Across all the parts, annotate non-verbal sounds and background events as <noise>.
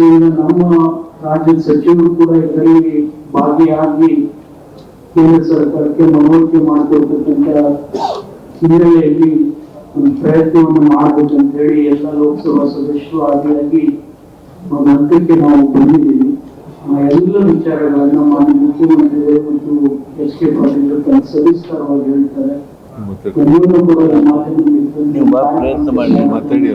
ದೃಷ್ಟಿಯಿಂದ ನಮ್ಮ ರಾಜ್ಯದ ಸಚಿವರು ಕೂಡ ಇದರಲ್ಲಿ ಭಾಗಿಯಾಗಿ ಕೇಂದ್ರ ಸರ್ಕಾರಕ್ಕೆ ಮನವರಿಕೆ ಮಾಡಿಕೊಡ್ತಕ್ಕಂಥ ಹಿನ್ನೆಲೆಯಲ್ಲಿ ಒಂದು ಪ್ರಯತ್ನವನ್ನು ಮಾಡ್ಬೇಕಂತ ಹೇಳಿ ಎಲ್ಲ ಲೋಕಸಭಾ ಸದಸ್ಯರು ಆಗಿಯಾಗಿ ಒಂದು ಹಂತಕ್ಕೆ ನಾವು ಬಂದಿದ್ದೀವಿ. ಆ ಎಲ್ಲ ವಿಚಾರಗಳನ್ನ ಮಾನ್ಯ ಮುಖ್ಯಮಂತ್ರಿಗಳು ಮತ್ತು ಎಚ್ ಕೆ ಪಾಟೀಲ್ ಸವಿಸ್ತಾರವಾಗಿ ಹೇಳ್ತಾರೆ. ಪ್ರಯತ್ನ ಮಾಡಿ, ಮಾತಾಡಿ.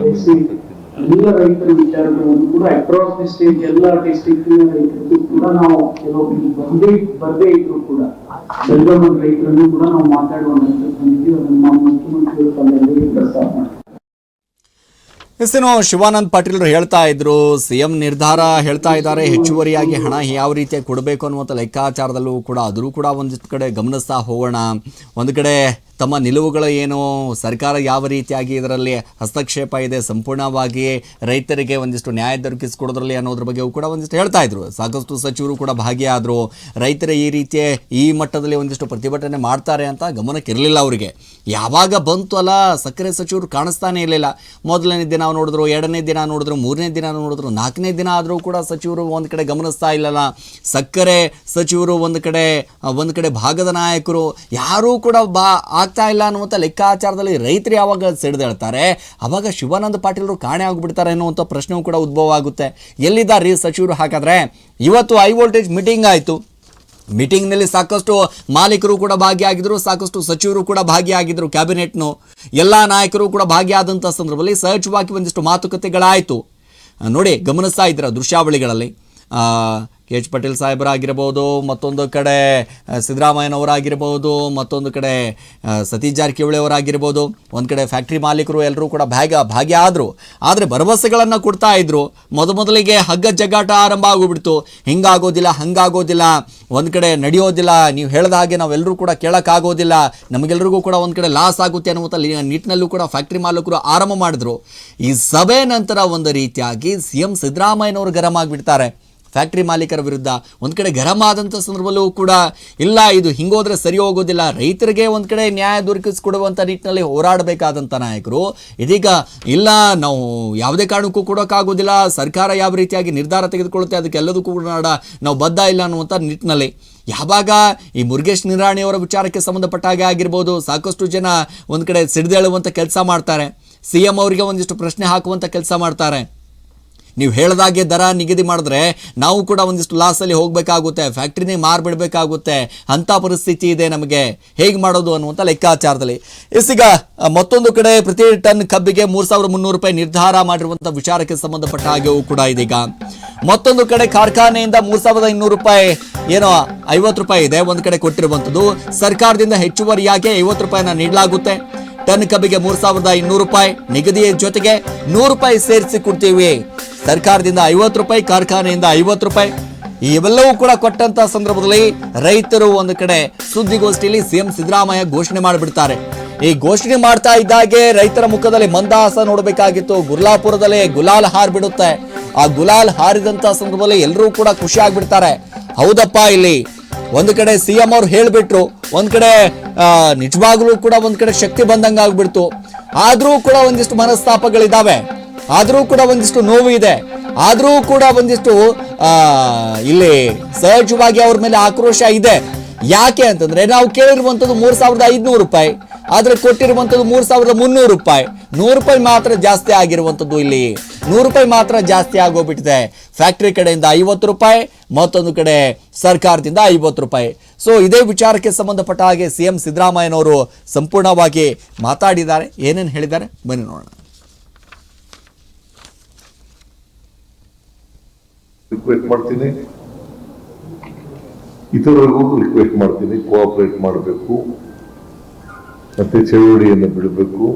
ಎಲ್ಲ ರೈತರ ವಿಚಾರಗಳನ್ನು ಕೂಡ ಅಕ್ರಾಸ್ ದಿ ಸ್ಟೇಟ್ ಎಲ್ಲ ಡಿಸ್ಟ್ರಿಕ್ಟ್ ರೈತರಿಗೂ ಕೂಡ ನಾವು ಕೆಲವೊಬ್ಬರಿಗೆ ಬಂದೇ, ಬರದೇ ಇದ್ರು ಕೂಡ ಬೆಳಗಾವಿ ರೈತರನ್ನು ಕೂಡ ನಾವು ಮಾತಾಡುವಂತ ಬಂದಿದ್ದೀವಿ ಅದನ್ನು ಮುಖ್ಯಮಂತ್ರಿಗಳು ತಮ್ಮೆಲ್ಲರಿಗೂ ಪ್ರಸ್ತಾಪ ಮಾಡ್ತೀವಿ. ಶಿವಾನಂದ್ ಪಾಟೀಲ್ರು ಹೇಳ್ತಾ ಇದ್ರು, ಸಿಎಂ ನಿರ್ಧಾರ ಹೇಳ್ತಾ ಇದ್ದಾರೆ, ಹೆಚ್ಚುವರಿಯಾಗಿ ಹಣ ಯಾವ ರೀತಿಯಾಗಿ ಕೊಡಬೇಕು ಅನ್ನುವಂಥ ಲೆಕ್ಕಾಚಾರದಲ್ಲೂ ಕೂಡ ಅದರೂ ಕೂಡ ಒಂದಿಷ್ಟು ಕಡೆ ಗಮನಿಸ್ತಾ ಹೋಗೋಣ. ಒಂದು ಕಡೆ ತಮ್ಮ ನಿಲುವುಗಳು ಏನು? ಸರ್ಕಾರ ಯಾವ ರೀತಿಯಾಗಿ ಇದರಲ್ಲಿ ಹಸ್ತಕ್ಷೇಪ ಇದೆ? ಸಂಪೂರ್ಣವಾಗಿ ರೈತರಿಗೆ ಒಂದಿಷ್ಟು ನ್ಯಾಯ ದೊರಕಿಸಿಕೊಡೋದ್ರಲ್ಲಿ ಅನ್ನೋದ್ರ ಬಗ್ಗೆಯೂ ಕೂಡ ಒಂದಿಷ್ಟು ಹೇಳ್ತಾ ಇದ್ರು. ಸಾಕಷ್ಟು ಸಚಿವರು ಕೂಡ ಭಾಗಿಯಾದರು. ರೈತರ ಈ ರೀತಿಯ ಈ ಮಟ್ಟದಲ್ಲಿ ಒಂದಿಷ್ಟು ಪ್ರತಿಭಟನೆ ಮಾಡ್ತಾರೆ ಅಂತ ಗಮನಕ್ಕೆ ಇರಲಿಲ್ಲ ಅವರಿಗೆ. ಯಾವಾಗ ಬಂತು ಅಲ್ಲ? ಸಕ್ಕರೆ ಸಚಿವರು ಕಾಣಿಸ್ತಾನೆ ಇರಲಿಲ್ಲ. ಮೊದಲನೇ ದಿನ ನೋಡಿದ್ರು, ಎರಡನೇ ದಿನ ನೋಡಿದ್ರು, ಮೂರನೇ ದಿನ ನೋಡಿದ್ರು, ನಾಲ್ಕನೇ ದಿನ ಆದರೂ ಕೂಡ ಸಚಿವರು ಒಂದು ಕಡೆ ಗಮನಿಸ್ತಾ ಇಲ್ಲಲ್ಲ. ಸಕ್ಕರೆ ಸಚಿವರು ಒಂದು ಕಡೆ ಒಂದು ಕಡೆ ಭಾಗದ ನಾಯಕರು ಯಾರೂ ಕೂಡ ಬಾ ಆಗ್ತಾ ಇಲ್ಲ ಅನ್ನುವಂಥ ಲೆಕ್ಕಾಚಾರದಲ್ಲಿ ರೈತರು ಯಾವಾಗ ಸಿಡಿದೇಳ್ತಾರೆ ಅವಾಗ ಶಿವಾನಂದ ಪಾಟೀಲರು ಕಾಣೆ ಆಗಿಬಿಡ್ತಾರೆ ಅನ್ನುವಂಥ ಪ್ರಶ್ನೆಯೂ ಕೂಡ ಉದ್ಭವ ಆಗುತ್ತೆ. ಎಲ್ಲಿದ್ದಾರೆ ಸಚಿವರು? ಹಾಗಾದ್ರೆ ಇವತ್ತು ಹೈ ವೋಲ್ಟೇಜ್ ಮೀಟಿಂಗ್ ಆಯಿತು. ಮೀಟಿಂಗ್ನಲ್ಲಿ ಸಾಕಷ್ಟು ಮಾಲೀಕರು ಕೂಡ ಭಾಗಿಯಾಗಿದ್ದರು ಸಾಕಷ್ಟು ಸಚಿವರು ಕೂಡ ಭಾಗಿಯಾಗಿದ್ದರು ಕ್ಯಾಬಿನೆಟ್ನು. ಎಲ್ಲ ನಾಯಕರು ಕೂಡ ಭಾಗಿಯಾದಂಥ ಸಂದರ್ಭದಲ್ಲಿ ಸಹಜವಾಗಿ ಒಂದಿಷ್ಟು ಮಾತುಕತೆಗಳಾಯಿತು. ನೋಡಿ, ಗಮನಿಸ್ತಾ ಇದ್ದೀರ ದೃಶ್ಯಾವಳಿಗಳಲ್ಲಿ. ಕೆ ಎಚ್ ಪಟೇಲ್ ಸಾಹೇಬರಾಗಿರ್ಬೋದು, ಮತ್ತೊಂದು ಕಡೆ ಸಿದ್ದರಾಮಯ್ಯನವರಾಗಿರ್ಬೋದು, ಮತ್ತೊಂದು ಕಡೆ ಸತೀಶ್ ಜಾರಕಿಹೊಳಿ ಅವರಾಗಿರ್ಬೋದು ಒಂದು ಕಡೆ ಫ್ಯಾಕ್ಟ್ರಿ ಮಾಲೀಕರು ಎಲ್ಲರೂ ಕೂಡ ಭಾಗ ಆದರು. ಆದರೆ ಭರವಸೆಗಳನ್ನು ಕೊಡ್ತಾ ಇದ್ರು. ಮೊದಮೊದಲಿಗೆ ಹಗ್ಗ ಜಗ್ಗಾಟ ಆರಂಭ ಆಗೋಗ್ಬಿಡ್ತು. ಹಿಂಗಾಗೋದಿಲ್ಲ, ಹಂಗಾಗೋದಿಲ್ಲ. ಒಂದು ಕಡೆ ನಡೆಯೋದಿಲ್ಲ. ನೀವು ಹೇಳಿದ ಹಾಗೆ ನಾವೆಲ್ಲರೂ ಕೂಡ ಕೇಳೋಕ್ಕಾಗೋದಿಲ್ಲ. ನಮಗೆಲ್ಲರಿಗೂ ಕೂಡ ಒಂದು ಕಡೆ ಲಾಸ್ ಆಗುತ್ತೆ ಅನ್ನುವಂಥ ನಿಟ್ಟಿನಲ್ಲೂ ಕೂಡ ಫ್ಯಾಕ್ಟ್ರಿ ಮಾಲೀಕರು ಆರಂಭ ಮಾಡಿದ್ರು. ಈ ಸಭೆ ನಂತರ ಒಂದು ರೀತಿಯಾಗಿ ಸಿ ಎಂ ಸಿದ್ದರಾಮಯ್ಯನವರು ಗರಂ ಆಗಿಬಿಡ್ತಾರೆ. ಫ್ಯಾಕ್ಟ್ರಿ ಮಾಲೀಕರ ವಿರುದ್ಧ ಒಂದು ಕಡೆ ಗರಂ ಆದಂಥ ಸಂದರ್ಭದಲ್ಲೂ ಕೂಡ ಇಲ್ಲ, ಇದು ಹಿಂಗೋದ್ರೆ ಸರಿ ಹೋಗೋದಿಲ್ಲ, ರೈತರಿಗೆ ಒಂದು ಕಡೆ ನ್ಯಾಯ ದೊರಕಿಸಿಕೊಡುವಂಥ ನಿಟ್ಟಿನಲ್ಲಿ ಹೋರಾಡಬೇಕಾದಂಥ ನಾಯಕರು. ಇದೀಗ ಇಲ್ಲ, ನಾವು ಯಾವುದೇ ಕಾರಣಕ್ಕೂ ಕೊಡೋಕ್ಕಾಗೋದಿಲ್ಲ, ಸರ್ಕಾರ ಯಾವ ರೀತಿಯಾಗಿ ನಿರ್ಧಾರ ತೆಗೆದುಕೊಳ್ಳುತ್ತೆ ಅದಕ್ಕೆಲ್ಲದಕ್ಕೂ ಕೂಡ ನಾವು ಬದ್ಧ ಇಲ್ಲ ಅನ್ನುವಂಥ ನಿಟ್ಟಿನಲ್ಲಿ. ಯಾವಾಗ ಈ ಮುರುಗೇಶ್ ನಿರಾಣಿಯವರ ವಿಚಾರಕ್ಕೆ ಸಂಬಂಧಪಟ್ಟ ಹಾಗೆ ಆಗಿರ್ಬೋದು, ಸಾಕಷ್ಟು ಜನ ಒಂದು ಕಡೆ ಸಿಡಿದೇಳುವಂಥ ಕೆಲಸ ಮಾಡ್ತಾರೆ. ಸಿ ಎಂ ಅವರಿಗೆ ಒಂದಿಷ್ಟು ಪ್ರಶ್ನೆ ಹಾಕುವಂಥ ಕೆಲಸ ಮಾಡ್ತಾರೆ. ನೀವು ಹೇಳ್ದಾಗೆ ದರ ನಿಗದಿ ಮಾಡಿದ್ರೆ ನಾವು ಕೂಡ ಒಂದಿಷ್ಟು ಲಾಸಲ್ಲಿ ಹೋಗಬೇಕಾಗುತ್ತೆ ಫ್ಯಾಕ್ಟ್ರಿನೇ ಮಾರ್ಬಿಡಬೇಕಾಗುತ್ತೆ. ಅಂಥ ಪರಿಸ್ಥಿತಿ ಇದೆ ನಮಗೆ. ಹೇಗೆ ಮಾಡೋದು ಅನ್ನುವಂಥ ಲೆಕ್ಕಾಚಾರದಲ್ಲಿ. ಆ, ಮತ್ತೊಂದು ಕಡೆ ಪ್ರತಿ ಟನ್ ಕಬ್ಬಿಗೆ ಮೂರು ಸಾವಿರದ ಮುನ್ನೂರು ರೂಪಾಯಿ ನಿರ್ಧಾರ ಮಾಡಿರುವಂಥ ವಿಚಾರಕ್ಕೆ ಸಂಬಂಧಪಟ್ಟ ಹಾಗೆಯೂ ಕೂಡ ಇದೀಗ. ಮತ್ತೊಂದು ಕಡೆ ಕಾರ್ಖಾನೆಯಿಂದ ಮೂರು ಸಾವಿರದ ಇನ್ನೂರು ರೂಪಾಯಿ ಏನೋ ಐವತ್ತು ರೂಪಾಯಿ ಇದೆ ಒಂದು ಕಡೆ ಕೊಟ್ಟಿರುವಂಥದ್ದು. ಸರ್ಕಾರದಿಂದ ಹೆಚ್ಚುವರಿಯಾಗಿ ಐವತ್ತು ರೂಪಾಯಿನ ನೀಡಲಾಗುತ್ತೆ. ಟನ್ ಕಬ್ಬಿಗೆ ಮೂರ್ ಸಾವಿರದ ಇನ್ನೂರು ರೂಪಾಯಿ. ನಿಗದಿಯ ಜೊತೆಗೆ ನೂರು ರೂಪಾಯಿ ಸೇರಿಸಿ ಕೊಡ್ತೀವಿ. ಸರ್ಕಾರದಿಂದ ಐವತ್ತು ರೂಪಾಯಿ, ಕಾರ್ಖಾನೆಯಿಂದ ಐವತ್ತು ರೂಪಾಯಿ. ಇವೆಲ್ಲವೂ ಕೂಡ ಕೊಟ್ಟಂತ ಸಂದರ್ಭದಲ್ಲಿ ರೈತರು ಒಂದು ಕಡೆ ಸುದ್ದಿಗೋಷ್ಠಿಯಲ್ಲಿ ಸಿಎಂ ಸಿದ್ದರಾಮಯ್ಯ ಘೋಷಣೆ ಮಾಡಿಬಿಡ್ತಾರೆ. ಈ ಘೋಷಣೆ ಮಾಡ್ತಾ ಇದ್ದಾಗೆ ರೈತರ ಮುಖದಲ್ಲಿ ಮಂದಹಾಸ ನೋಡಬೇಕಾಗಿತ್ತು. ಗುರ್ಲಾಪುರದಲ್ಲಿ ಗುಲಾಲ್ ಹಾರ್ ಬಿಡುತ್ತೆ ಆ ಗುಲಾಲ್ ಹಾರಿದಂತ ಸಂದರ್ಭದಲ್ಲಿ ಎಲ್ಲರೂ ಕೂಡ ಖುಷಿ ಆಗ್ಬಿಡ್ತಾರೆ. ಹೌದಪ್ಪ ಇಲ್ಲಿ. ಒಂದು ಕಡೆ ಸಿ ಎಂ ಅವ್ರು ಹೇಳಿಬಿಟ್ರು, ಒಂದು ಕಡೆ ನಿಜವಾಗ್ಲೂ ಕೂಡ ಒಂದು ಕಡೆ ಶಕ್ತಿ ಬಂದಂಗೆ ಆಗ್ಬಿಡ್ತು. ಆದರೂ ಕೂಡ ಒಂದಿಷ್ಟು ಮನಸ್ತಾಪಗಳಿದ್ದಾವೆ ಆದರೂ ಕೂಡ ಒಂದಿಷ್ಟು ನೋವು ಇದೆ ಆದರೂ ಕೂಡ ಒಂದಿಷ್ಟು ಇಲ್ಲಿ ಸಹಜವಾಗಿ ಅವ್ರ ಮೇಲೆ ಆಕ್ರೋಶ ಇದೆ. ಯಾಕೆ ಅಂತಂದ್ರೆ ನಾವು ಕೇಳಿರುವಂತದ್ದು ಮೂರ್ ಸಾವಿರದ ಐದ್ನೂರು ರೂಪಾಯಿ, ಆದ್ರೆ ಕೊಟ್ಟಿರುವಂತದ್ದು ಮೂರ್ ಸಾವಿರದ ಮುನ್ನೂರು ರೂಪಾಯಿ. ನೂರು ರೂಪಾಯಿ ಮಾತ್ರ ಜಾಸ್ತಿ ಆಗಿರುವಂತದ್ದು ಇಲ್ಲಿ. ನೂರು ರೂಪಾಯಿ ಮಾತ್ರ ಜಾಸ್ತಿ ಆಗೋಗ್ಬಿಟ್ಟಿದೆ. ಫ್ಯಾಕ್ಟ್ರಿ ಕಡೆಯಿಂದ ಐವತ್ತು ರೂಪಾಯಿ, ಮತ್ತೊಂದು ಕಡೆ ಸರ್ಕಾರದಿಂದ ಐವತ್ತು ರೂಪಾಯಿ. ಸೊ ಇದೇ ವಿಚಾರಕ್ಕೆ ಸಂಬಂಧಪಟ್ಟ ಹಾಗೆ ಸಿ ಎಂ ಸಿದ್ದರಾಮಯ್ಯನವರು ಸಂಪೂರ್ಣವಾಗಿ ಮಾತಾಡಿದ್ದಾರೆ. ಏನೇನು ಹೇಳಿದ್ದಾರೆ? ಬನ್ನಿ ನೋಡೋಣ. ರಿಕ್ವೆಸ್ಟ್ ಮಾಡ್ತೀನಿ. ಇತರರಿಗೂ ರಿಕ್ವೆಸ್ಟ್ ಮಾಡ್ತೀನಿ. ಕೋಆಪರೇಟ್ ಮಾಡಬೇಕು. ಮತ್ತೆ ಚಳುವಳಿಯನ್ನು ಬಿಡಬೇಕು.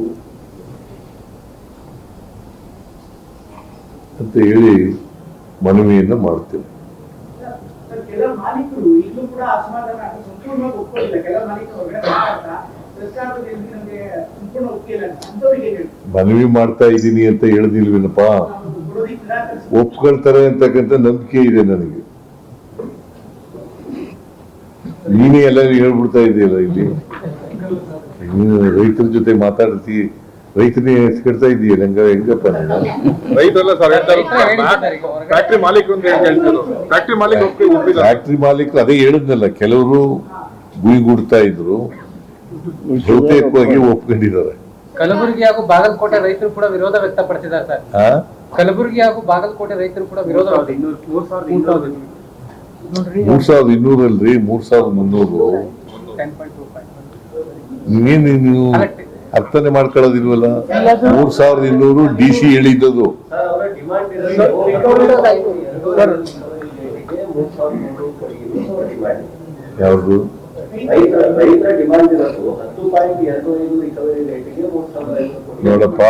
ಅಂತ ಹೇಳಿ ಮನವಿಯನ್ನ ಮಾಡ್ತೇವೆ. ಮನವಿ ಮಾಡ್ತಾ ಇದ್ದೀನಿ ಅಂತ ಹೇಳಿದಿಲ್ವೇನಪ್ಪ? ಒಪ್ಕೊಳ್ತಾರೆ ಅಂತಕ್ಕಂಥ ನಂಬಿಕೆ ಇದೆ ನನಗೆ. ನೀನೇ ಎಲ್ಲ ಹೇಳ್ಬಿಡ್ತಾ ಇದೆಯಲ್ಲ ಇಲ್ಲಿ? ನೀನು ರೈತರ ಜೊತೆ ಮಾತಾಡ್ತಿ ರೈತನೇ ಕೆಡ್ತಾ ಇದೆಯಲ್ಲ ಹೆಂಗ ಹೆಂಗಪ್ಪ ನೀನು? ರೈತರೆಲ್ಲ ಸರ್ ಹೇಳ್ತಾರೆ ಫ್ಯಾಕ್ಟ್ರಿ ಮಾಲೀಕರು ಅಂತ ಹೇಳ್ತಿದ್ರು ಫ್ಯಾಕ್ಟ್ರಿ ಮಾಲೀಕ ಫ್ಯಾಕ್ಟ್ರಿ ಮಾಲೀಕರು ಅದೇ ಹೇಳಿದ್ನಲ್ಲ ಕೆಲವರು ಗುಯಿಗುಡ್ತಾ ಇದ್ರು. ಬಹುತೇಕವಾಗಿ ಒಪ್ಕೊಂಡಿದ್ದಾರೆ. ಕಲಬುರಗಿ ಹಾಗೂ ಬಾಗಲಕೋಟೆ ರೈತರು ಕೂಡ ವಿರೋಧ ವ್ಯಕ್ತಪಡಿಸಿದ್ದಾರೆ ಸರ್. ಆ? ಕಲಬುರಗಿ ಹಾಗೂ ಬಾಗಲಕೋಟೆ ರೈತರು ಕೂಡ ವಿರೋಧ ಮೂರ್ ಸಾವಿರದ ಇನ್ನೂರಲ್ರಿ ಮೂರ್ ಸಾವಿರದ ಮುನ್ನೂರು. ಇನ್ನೇನು ನೀವು ಅರ್ಥನೆ ಮಾಡ್ಕೊಳ್ಳೋದಿಲ್ವಲ್ಲ? ಮೂರ್ ಸಾವಿರದ ಇನ್ನೂರು ಡಿ ಸಿ ಹೇಳಿದ್ದದು. ಯಾವ್ದು? ನೋಡಪ್ಪ.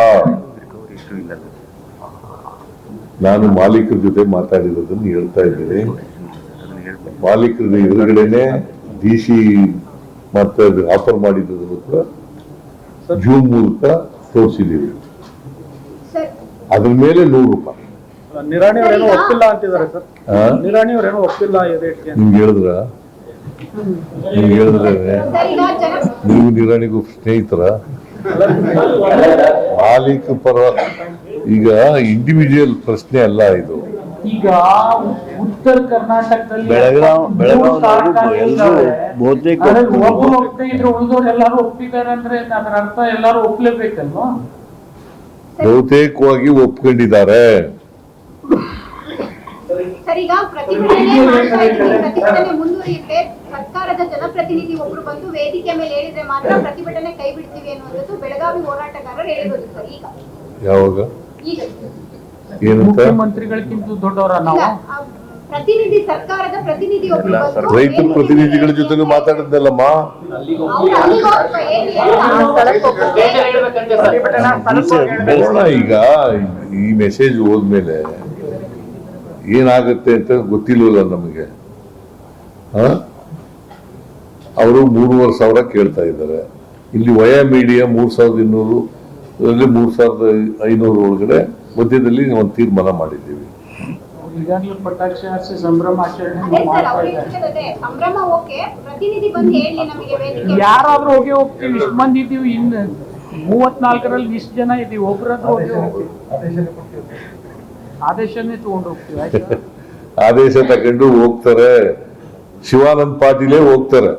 ನಾನು ಮಾಲೀಕರ ಜೊತೆ ಮಾತಾಡಿರೋದನ್ನು ಹೇಳ್ತಾ ಇದ್ದೀನಿ. ಮಾಲೀಕರ ಎದುರುಗಡೆನೆ ಡಿ ಸಿ ಮತ್ತೆ ಆಫರ್ ಮಾಡಿದ್ದು ಕೂಡ ಜೂನ್ ಮೂಲಕ ತೋರಿಸಿದ್ದೀವಿ. ಅದ್ರ ಮೇಲೆ ನೂರು ರೂಪಾಯಿ. ಅವ್ರೇನು ಒಪ್ಪಿಲ್ಲ ಅಂತಿದ್ದಾರೆ ಸರ್. ನಿರಾಣಿ ನಿರಾಣಿಯವರೇನೋ ಒಪ್ಪಿಲ್ಲ ನಿಮ್ಗೆ ಹೇಳಿದ್ರ? ನಿಮ್ಗೆ ಹೇಳಿದ್ರೆ? ನೀವು ನಿರಾಣಿಗೂ ಸ್ನೇಹಿತರ? ಮಾಲೀಕ ಪರ ಈಗ ಇಂಡಿವಿಜುವಲ್ ಪ್ರಶ್ನೆ ಅಲ್ಲ ಇದು. ಈಗ ಉತ್ತರ ಕರ್ನಾಟಕದಲ್ಲಿ ಬೆಳಗಾವ್- ಬೆಳಗಾವ್ ಇದ್ದಾವೆ. ಬಹುತೇಕ ಒಬ್ರು ಇದ್ರೆ ಉಳಿದವ್ರು ಎಲ್ಲಾರು ಒಪ್ಪಿದ್ದಾರೆ ಅಂದ್ರೆ ಅದರ ಅರ್ಥ ಎಲ್ಲಾರು ಒಪ್ಲೇಬೇಕಲ್ವಾ? ಬಹುತೇಕವಾಗಿ ಒಪ್ಕೊಂಡಿದ್ದಾರೆ. ಸರ್ ಈಗ ಪ್ರತಿಭಟನೆ ಮಾಡ್ತಾ ಇದ್ದೀವಿ. ಪ್ರತಿಭಟನೆ ಮುಂದುವರಿಯುತ್ತೆ. ಸರ್ಕಾರದ ಜನಪ್ರತಿನಿಧಿ ಒಬ್ರು ಬಂದು ವೇದಿಕೆ ಮೇಲೆ ಹೇಳಿದ್ರೆ ಮಾತ್ರ ಪ್ರತಿಭಟನೆ ಕೈ ಬಿಡ್ತೀವಿ ಅನ್ನೋದು ಬೆಳಗಾವಿ ಹೋರಾಟಗಾರರು ಹೇಳಿರೋದು ಸರ್ ಈಗ. ಯಾವಾಗ? ಈಗ. ಏನಂತ? ಮುಖ್ಯಮಂತ್ರಿಗಳಿಗಿಂತ ದೊಡ್ಡವರ ನಾವು? ಪ್ರತಿನಿಧಿ ಸರ್ಕಾರದ ಪ್ರತಿನಿಧಿ ರೈತರ ಪ್ರತಿನಿಧಿಗಳ ಜೊತೆ ಮಾತಾಡಿದ್ದಲ್ಲಮ್ಮ. ನೋಡೋಣ ಈಗ ಈ ಮೆಸೇಜ್ ಹೋದ್ಮೇಲೆ ಏನಾಗುತ್ತೆ ಅಂತ ಗೊತ್ತಿಲ್ವಲ್ಲ ನಮಗೆ. ಅವರು ಮೂರುವರೆ ಸಾವಿರ ಕೇಳ್ತಾ ಇದ್ದಾರೆ. ಇಲ್ಲಿ ವಯ ಮೀಡಿಯಾ ಮೂರ್ ಸಾವಿರದ ಇನ್ನೂರು ಮೂರ್ ಸಾವಿರದ ಐನೂರು ಒಳಗಡೆ ಮಧ್ಯದಲ್ಲಿ ಒಂದು ತೀರ್ಮಾನ ಮಾಡಿದ್ದೀವಿ. ಈಗಾಗಲೇ ಪಟಾಕ್ಷಿ ಹಾರಿಸಿ ಸಂಭ್ರಮ ಆಚರಣೆ ಅದೇ ಸರ್ ಮಾಡ್ತಾ ಇದ್ದಾರೆ. ಸಂಭ್ರಮ ಓಕೆ ಪ್ರತಿನಿಧಿ ಬಂದು ಹೇಳಿ ನಮಗೆ ವೇದಿಕೆ ಮೇಲೆ. ಯಾರಾದ್ರೂ ಹೋಗಿ ಹೋಗ್ತೀವಿ ಇಷ್ಟು ಮಂದಿ ಇದ್ದೀವಿ ಇನ್ನು ಮೂವತ್ನಾಲ್ಕರಲ್ಲಿ ಇಷ್ಟು ಜನ ಇದೀವಿ ಒಬ್ಬರಾದ್ರೂ ಹೋಗಿ ಹೋಗ್ತೀವಿ. ಆದೇಶನೇ ತಗೊಂಡು ಹೋಗ್ತೀವಿ ಆಯ್ತಾ? <laughs> ಆದೇಶ ತಗೊಂಡು ಹೋಗ್ತಾರೆ. ಶಿವಾನಂದ್ ಪಾಟೀಲೇ ಹೋಗ್ತಾರೆ.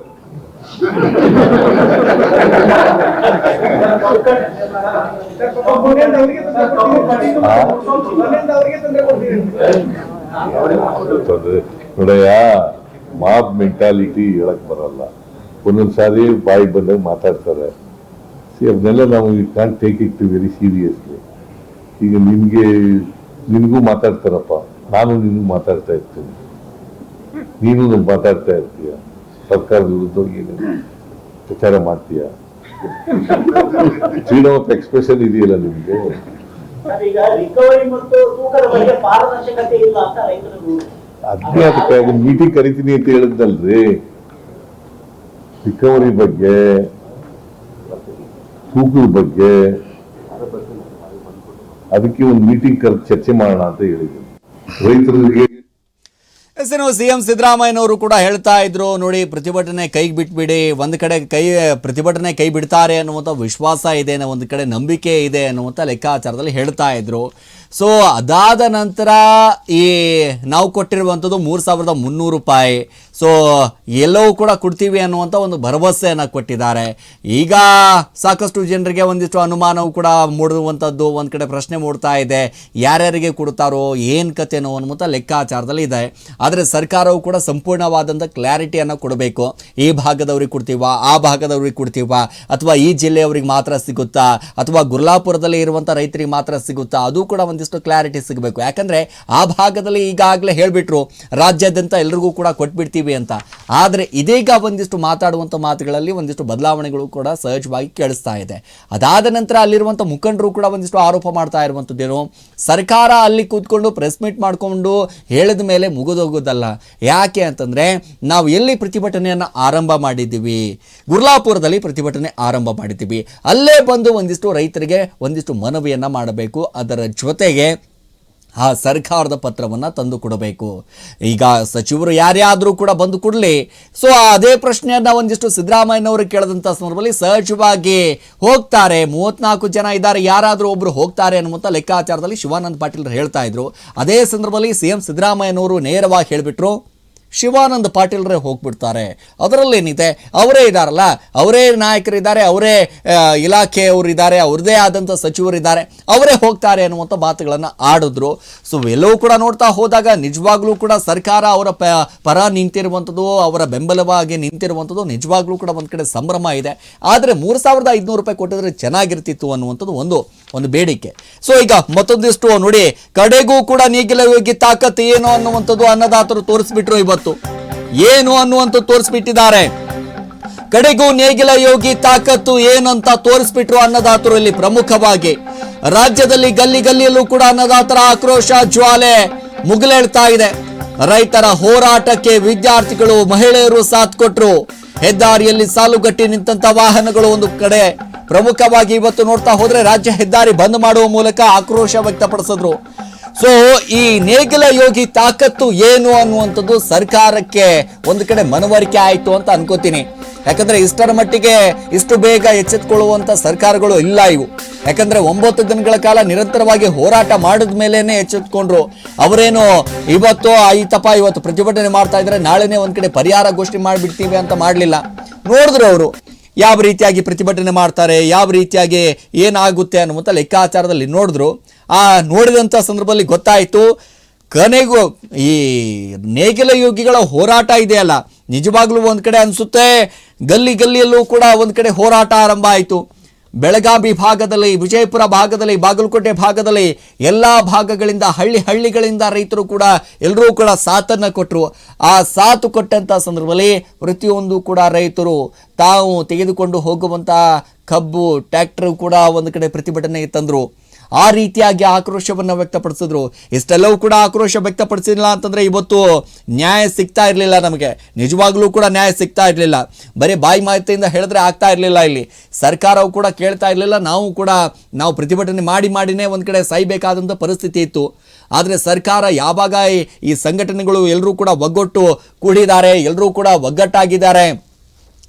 ನೋಡಯ್ಯ ಮಾಬ್ ಮೆಂಟಾಲಿಟಿ ಹೇಳಕ್ ಬರಲ್ಲ. ಒಂದೊಂದ್ಸಾರಿ ಬಾಯಿ ಬಂದಾಗ ಮಾತಾಡ್ತಾರೆ. ಸಿ ಅದನ್ನೆಲ್ಲ ನಾವು you can take it very seriously ಈಗ ನಿನ್ಗೆ ನಿನಗೂ ಮಾತಾಡ್ತಾರಪ್ಪ. ನಾನು ನಿನಗೂ ಮಾತಾಡ್ತಾ ಇರ್ತೀನಿ. ನಾನು ಮಾತಾಡ್ತಾ ಇರ್ತೀಯ? ಸರ್ಕಾರದ ವಿರುದ್ಧ ಏನು ಪ್ರಚಾರ ಮಾಡ್ತೀಯ? ಫ್ರೀಡಮ್ ಆಫ್ ಎಕ್ಸ್ಪ್ರೆಷನ್ ಇದೆಯಲ್ಲ ನಿಮಗೆ? ಅದಕ್ಕೆ ಮೀಟಿಂಗ್ ಕರಿತೀನಿ ಅಂತ ಹೇಳಿದ್ದಲ್ರಿ ರಿಕವರಿ ಬಗ್ಗೆ ತೂಕದ ಬಗ್ಗೆ ಅದಕ್ಕೆ ಒಂದು ಮೀಟಿಂಗ್ ಕರೆದು ಚರ್ಚೆ ಮಾಡೋಣ ಅಂತ ಹೇಳಿದ್ದೀನಿ. ರೈತರಿಗೆ ಎಸ್ ಏನು ಸಿ ಎಂ ಸಿದ್ದರಾಮಯ್ಯನವರು ಕೂಡ ಹೇಳ್ತಾ ಇದ್ರು, ನೋಡಿ, ಪ್ರತಿಭಟನೆ ಕೈಗೆ ಬಿಟ್ಬಿಡಿ, ಒಂದು ಕಡೆ ಕೈ, ಪ್ರತಿಭಟನೆ ಕೈ ಬಿಡ್ತಾರೆ ಅನ್ನುವಂಥ ವಿಶ್ವಾಸ ಇದೆ ಅನ್ನೋ ಒಂದು ಕಡೆ ನಂಬಿಕೆ ಇದೆ ಅನ್ನುವಂಥ ಲೆಕ್ಕಾಚಾರದಲ್ಲಿ ಹೇಳ್ತಾ ಇದ್ರು. ಸೊ ಅದಾದ ನಂತರ ಈ ನಾವು ಕೊಟ್ಟಿರುವಂಥದ್ದು ಮೂರು ಸಾವಿರದ ಮುನ್ನೂರು ರೂಪಾಯಿ. ಸೊ ಎಲ್ಲವೂ ಕೂಡ ಕೊಡ್ತೀವಿ ಅನ್ನುವಂಥ ಒಂದು ಭರವಸೆಯನ್ನು ಕೊಟ್ಟಿದ್ದಾರೆ. ಈಗ ಸಾಕಷ್ಟು ಜನರಿಗೆ ಒಂದಿಷ್ಟು ಅನುಮಾನವು ಕೂಡ ಮೂಡುವಂಥದ್ದು, ಒಂದು ಕಡೆ ಪ್ರಶ್ನೆ ಮೂಡ್ತಾ ಇದೆ. ಯಾರ್ಯಾರಿಗೆ ಕೊಡ್ತಾರೋ, ಏನು ಕತೆನೋ ಅನ್ನುವಂಥ ಲೆಕ್ಕಾಚಾರದಲ್ಲಿ ಇದೆ. ಆದರೆ ಸರ್ಕಾರವು ಕೂಡ ಸಂಪೂರ್ಣವಾದಂಥ ಕ್ಲಾರಿಟಿಯನ್ನು ಕೊಡಬೇಕು. ಈ ಭಾಗದವ್ರಿಗೆ ಕೊಡ್ತೀವಾ, ಆ ಭಾಗದವ್ರಿಗೆ ಕೊಡ್ತೀವಾ, ಅಥವಾ ಈ ಜಿಲ್ಲೆಯವ್ರಿಗೆ ಮಾತ್ರ ಸಿಗುತ್ತಾ, ಅಥವಾ ಗುರ್ಲಾಪುರದಲ್ಲಿ ಇರುವಂಥ ರೈತರಿಗೆ ಮಾತ್ರ ಸಿಗುತ್ತಾ, ಅದು ಕೂಡ ಒಂದಿಷ್ಟು ಕ್ಲಾರಿಟಿ ಸಿಗಬೇಕು. ಯಾಕಂದರೆ ಆ ಭಾಗದಲ್ಲಿ ಈಗಾಗಲೇ ಹೇಳಿಬಿಟ್ರು, ರಾಜ್ಯಾದ್ಯಂತ ಎಲ್ರಿಗೂ ಕೂಡ ಕೊಟ್ಬಿಡ್ತೀವಿ ಅಂತ. ಆದರೆ ಇದೀಗ ಒಂದಿಷ್ಟು ಮಾತಾಡುವಂಥ ಮಾತುಗಳಲ್ಲಿ ಒಂದಿಷ್ಟು ಬದಲಾವಣೆಗಳು ಕೂಡ ಸಹಜವಾಗಿ ಕೇಳಿಸ್ತಾ ಇದೆ. ಅದಾದ ನಂತರ ಅಲ್ಲಿರುವಂಥ ಮುಖಂಡರು ಕೂಡ ಒಂದಿಷ್ಟು ಆರೋಪ ಮಾಡ್ತಾ ಇರುವಂಥದ್ದೇನು ಸರ್ಕಾರ ಅಲ್ಲಿ ಕೂತ್ಕೊಂಡು ಪ್ರೆಸ್ ಮೀಟ್ ಮಾಡಿಕೊಂಡು ಹೇಳಿದ ಮೇಲೆ ಮುಗಿದೋಗೋದಲ್ಲ. ಯಾಕೆ ಅಂತಂದರೆ ನಾವು ಎಲ್ಲಿ ಪ್ರತಿಭಟನೆಯನ್ನು ಆರಂಭ ಮಾಡಿದ್ದೀವಿ? ಗುರ್ಲಾಪುರದಲ್ಲಿ ಪ್ರತಿಭಟನೆ ಆರಂಭ ಮಾಡಿದ್ದೀವಿ. ಅಲ್ಲೇ ಬಂದು ಒಂದಿಷ್ಟು ರೈತರಿಗೆ ಒಂದಿಷ್ಟು ಮನವಿಯನ್ನು ಮಾಡಬೇಕು. ಅದರ ಜೊತೆಗೆ ಆ ಸರ್ಕಾರದ ಪತ್ರವನ್ನು ತಂದು ಕೊಡಬೇಕು. ಈಗ ಸಚಿವರು ಯಾರ್ಯಾದರೂ ಕೂಡ ಬಂದು ಕೊಡಲಿ ಸೊ ಅದೇ ಪ್ರಶ್ನೆಯನ್ನು ಒಂದಿಷ್ಟು ಸಿದ್ದರಾಮಯ್ಯನವರು ಕೇಳಿದಂಥ ಸಂದರ್ಭದಲ್ಲಿ ಸಹಜವಾಗಿ ಹೋಗ್ತಾರೆ. ಮೂವತ್ನಾಲ್ಕು ಜನ ಇದ್ದಾರೆ, ಯಾರಾದರೂ ಒಬ್ಬರು ಹೋಗ್ತಾರೆ ಅನ್ನುವಂಥ ಲೆಕ್ಕಾಚಾರದಲ್ಲಿ ಶಿವಾನಂದ ಪಾಟೀಲ್ ಹೇಳ್ತಾ ಇದ್ರು. ಅದೇ ಸಂದರ್ಭದಲ್ಲಿ ಸಿ ಎಂ ಸಿದ್ದರಾಮಯ್ಯನವರು ನೇರವಾಗಿ ಹೇಳಿಬಿಟ್ರು ಶಿವಾನಂದ ಪಾಟೀಲ್ರೇ ಹೋಗ್ಬಿಡ್ತಾರೆ. ಅದರಲ್ಲೇನಿದೆ? ಅವರೇ ಇದ್ದಾರಲ್ಲ ಅವರೇ ನಾಯಕರಿದ್ದಾರೆ, ಅವರೇ ಇಲಾಖೆಯವರಿದ್ದಾರೆ, ಅವ್ರದ್ದೇ ಆದಂಥ ಸಚಿವರಿದ್ದಾರೆ. ಅವರೇ ಹೋಗ್ತಾರೆ ಅನ್ನುವಂಥ ಮಾತುಗಳನ್ನು ಆಡಿದ್ರು. ಸೊ ಎಲ್ಲವೂ ಕೂಡ ನೋಡ್ತಾ ಹೋದಾಗ ನಿಜವಾಗ್ಲೂ ಕೂಡ ಸರ್ಕಾರ ಅವರ ಪರ ನಿಂತಿರುವಂಥದ್ದು ಅವರ ಬೆಂಬಲವಾಗಿ ನಿಂತಿರುವಂಥದ್ದು ನಿಜವಾಗ್ಲೂ ಕೂಡ ಒಂದು ಕಡೆ ಸಂಭ್ರಮ ಇದೆ. ಆದರೆ ಮೂರು ಸಾವಿರದ ಐದುನೂರು ರೂಪಾಯಿ ಕೊಟ್ಟಿದ್ರೆ ಚೆನ್ನಾಗಿರ್ತಿತ್ತು ಅನ್ನುವಂಥದ್ದು ಒಂದು. ಒಂದು ಬೇಡಿಕೆ. ಸೊ ಈಗ ಮತ್ತೊಂದಿಷ್ಟು ನೋಡಿ, ಕಡೆಗೂ ಕೂಡ ನೀಗಿಲ ಯೋಗಿ ತಾಕತ್ ಏನು ಅನ್ನುವಂಥದ್ದು ಅನ್ನದಾತರು ತೋರಿಸ್ಬಿಟ್ರು ಇವತ್ತು. ಏನು ಅನ್ನುವಂಥದ್ದು ತೋರಿಸ್ಬಿಟ್ಟಿದ್ದಾರೆ. ಕಡೆಗೂ ನೇಗಿಲ ಯೋಗಿ ತಾಕತ್ತು ಏನಂತ ತೋರಿಸ್ಬಿಟ್ರು ಅನ್ನದಾತರು ಇಲ್ಲಿ ಪ್ರಮುಖವಾಗಿ. ರಾಜ್ಯದಲ್ಲಿ ಗಲ್ಲಿ ಗಲ್ಲಿಯಲ್ಲೂ ಕೂಡ ಅನ್ನದಾತರ ಆಕ್ರೋಶ, ಜ್ವಾಲೆ ಮುಗಿಲೇಳ್ತಾ ಇದೆ. ರೈತರ ಹೋರಾಟಕ್ಕೆ ವಿದ್ಯಾರ್ಥಿಗಳು, ಮಹಿಳೆಯರು ಸಾಥ್ ಕೊಟ್ರು. ಹೆದ್ದಾರಿಯಲ್ಲಿ ಸಾಲುಗಟ್ಟಿ ನಿಂತಹ ವಾಹನಗಳು ಒಂದು ಕಡೆ ಪ್ರಮುಖವಾಗಿ ಇವತ್ತು ನೋಡ್ತಾ ಹೋದ್ರೆ ರಾಜ್ಯ ಹೆದ್ದಾರಿ ಬಂದ್ ಮಾಡುವ ಮೂಲಕ ಆಕ್ರೋಶ ವ್ಯಕ್ತಪಡಿಸಿದ್ರು. ಸೊ ಈ ನೇಗಿಲ ಯೋಗಿ ತಾಕತ್ತು ಏನು ಅನ್ನುವಂಥದ್ದು ಸರ್ಕಾರಕ್ಕೆ ಒಂದು ಕಡೆ ಮನವರಿಕೆ ಆಯಿತು ಅಂತ ಅನ್ಕೋತೀನಿ. ಯಾಕಂದ್ರೆ ಇಷ್ಟರ ಮಟ್ಟಿಗೆ ಇಷ್ಟು ಬೇಗ ಎಚ್ಚೆತ್ಕೊಳ್ಳುವಂತ ಸರ್ಕಾರಗಳು ಇಲ್ಲ ಇವು. ಯಾಕಂದ್ರೆ ಒಂಬತ್ತು ದಿನಗಳ ಕಾಲ ನಿರಂತರವಾಗಿ ಹೋರಾಟ ಮಾಡಿದ ಮೇಲೇನೆ ಎಚ್ಚೆತ್ಕೊಂಡ್ರು. ಅವರೇನು ಇವತ್ತು ಆಯ್ತಪ್ಪ, ಇವತ್ತು ಪ್ರತಿಭಟನೆ ಮಾಡ್ತಾ ಇದ್ರೆ ನಾಳೆನೇ ಒಂದ್ ಕಡೆ ಪರಿಹಾರ ಗೋಷ್ಠಿ ಮಾಡಿಬಿಡ್ತೀವಿ ಅಂತ ಮಾಡಲಿಲ್ಲ. ನೋಡಿದ್ರು ಅವರು. ಯಾವ ರೀತಿಯಾಗಿ ಪ್ರತಿಭಟನೆ ಮಾಡ್ತಾರೆ, ಯಾವ ರೀತಿಯಾಗಿ ಏನಾಗುತ್ತೆ ಅನ್ನುವಂಥ ಲೆಕ್ಕಾಚಾರದಲ್ಲಿ ನೋಡಿದ್ರು. ಆ ನೋಡಿದಂಥ ಸಂದರ್ಭದಲ್ಲಿ ಗೊತ್ತಾಯಿತು, ಕನೆಗೂ ಈ ನೇಗಿಲ ಯೋಗಿಗಳ ಹೋರಾಟ ಇದೆಯಲ್ಲ. ನಿಜವಾಗ್ಲೂ ಒಂದು ಕಡೆ ಅನಿಸುತ್ತೆ, ಗಲ್ಲಿ ಗಲ್ಲಿಯಲ್ಲೂ ಕೂಡ ಒಂದು ಕಡೆ ಹೋರಾಟ ಆರಂಭ ಆಯಿತು. ಬೆಳಗಾವಿ ಭಾಗದಲ್ಲಿ, ವಿಜಯಪುರ ಭಾಗದಲ್ಲಿ, ಬಾಗಲಕೋಟೆ ಭಾಗದಲ್ಲಿ ಎಲ್ಲ ಭಾಗಗಳಿಂದ, ಹಳ್ಳಿ ಹಳ್ಳಿಗಳಿಂದ ರೈತರು ಕೂಡ ಎಲ್ಲರೂ ಕೂಡ ಸಾಥನ್ನು ಕೊಟ್ಟರು ಆ ಸಾತು ಕೊಟ್ಟಂಥ ಸಂದರ್ಭದಲ್ಲಿ ಪ್ರತಿಯೊಂದು ಕೂಡ ರೈತರು ತಾವು ತೆಗೆದುಕೊಂಡು ಹೋಗುವಂಥ ಕಬ್ಬು, ಟ್ರ್ಯಾಕ್ಟರ್ ಕೂಡ ಒಂದು ಕಡೆ ಪ್ರತಿಭಟನೆಗೆ ತಂದರು. ಆ ರೀತಿಯಾಗಿ ಆಕ್ರೋಶವನ್ನು ವ್ಯಕ್ತಪಡಿಸಿದ್ರು. ಇಷ್ಟೆಲ್ಲವೂ ಕೂಡ ಆಕ್ರೋಶ ವ್ಯಕ್ತಪಡಿಸಿಲ್ಲ ಅಂತಂದರೆ ಇವತ್ತು ನ್ಯಾಯ ಸಿಗ್ತಾ ಇರಲಿಲ್ಲ ನಮಗೆ. ನಿಜವಾಗ್ಲೂ ಕೂಡ ನ್ಯಾಯ ಸಿಗ್ತಾ ಇರಲಿಲ್ಲ. ಬರೀ ಬಾಯಿ ಮಾಹಿತಿಯಿಂದ ಹೇಳಿದ್ರೆ ಆಗ್ತಾ ಇರಲಿಲ್ಲ ಇಲ್ಲಿ. ಸರ್ಕಾರವು ಕೂಡ ಕೇಳ್ತಾ ಇರಲಿಲ್ಲ. ನಾವು ಕೂಡ ನಾವು ಪ್ರತಿಭಟನೆ ಮಾಡಿ ಮಾಡಿನೇ ಒಂದು ಕಡೆ ಸಾಯ್ಬೇಕಾದಂಥ ಪರಿಸ್ಥಿತಿ ಇತ್ತು. ಆದರೆ ಸರ್ಕಾರ ಯಾವಾಗ ಈ- ಸಂಘಟನೆಗಳು ಎಲ್ಲರೂ ಕೂಡ ಒಗ್ಗಟ್ಟು ಕೂಡಿದ್ದಾರೆ, ಎಲ್ಲರೂ ಕೂಡ ಒಗ್ಗಟ್ಟಾಗಿದ್ದಾರೆ.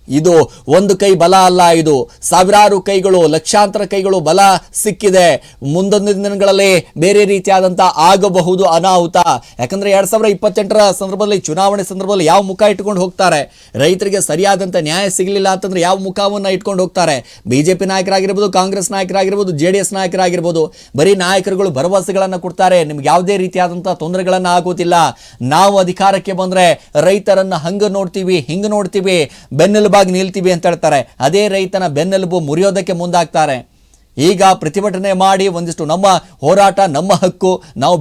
ಇದು ಒಂದು ಕೈ ಬಲ ಅಲ್ಲ, ಇದು ಸಾವಿರಾರು ಕೈಗಳು, ಲಕ್ಷಾಂತರ ಕೈಗಳು ಬಲ ಸಿಕ್ಕಿದೆ. ಮುಂದೊಂದು ದಿನಗಳಲ್ಲಿ ಬೇರೆ ರೀತಿಯಾದಂಥ ಆಗಬಹುದು ಅನಾಹುತ. ಯಾಕಂದ್ರೆ ಎರಡ್ ಸಾವಿರದ ಇಪ್ಪತ್ತೆಂಟರ ಸಂದರ್ಭದಲ್ಲಿ, ಚುನಾವಣೆ ಸಂದರ್ಭದಲ್ಲಿ ಯಾವ ಮುಖ ಇಟ್ಕೊಂಡು ಹೋಗ್ತಾರೆ? ರೈತರಿಗೆ ಸರಿಯಾದಂಥ ನ್ಯಾಯ ಸಿಗಲಿಲ್ಲ ಅಂತಂದ್ರೆ ಯಾವ ಮುಖವನ್ನು ಇಟ್ಕೊಂಡು ಹೋಗ್ತಾರೆ? ಬಿಜೆಪಿ ನಾಯಕರಾಗಿರ್ಬೋದು, ಕಾಂಗ್ರೆಸ್ ನಾಯಕರಾಗಿರ್ಬೋದು, ಜೆ ಡಿ ಎಸ್ ನಾಯಕರಾಗಿರ್ಬೋದು, ಬರೀ ನಾಯಕರುಗಳು ಭರವಸೆಗಳನ್ನು ಕೊಡ್ತಾರೆ. ನಿಮ್ಗೆ ಯಾವುದೇ ರೀತಿಯಾದಂಥ ತೊಂದರೆಗಳನ್ನು ಆಗೋದಿಲ್ಲ. ನಾವು ಅಧಿಕಾರಕ್ಕೆ ಬಂದ್ರೆ ರೈತರನ್ನ ಹಂಗ ನೋಡ್ತೀವಿ, ಹಿಂಗ ನೋಡ್ತೀವಿ. ಬೆನ್ನೆಲುಬಾಗಿ ನಿಲ್ತೀವಿ ಅಂತ ಹೇಳ್ತಾರೆ. ಅದೇ ರೈತನ ಬೆನ್ನೆಲುಬು ಮುರಿಯೋದಕ್ಕೆ ಮುಂದಾಗ್ತಾರೆ. ಈಗ ಪ್ರತಿಭಟನೆ ಮಾಡಿ ಒಂದಿಷ್ಟು ನಮ್ಮ ಹೋರಾಟ, ನಮ್ಮ ಹಕ್ಕು, ನಾವು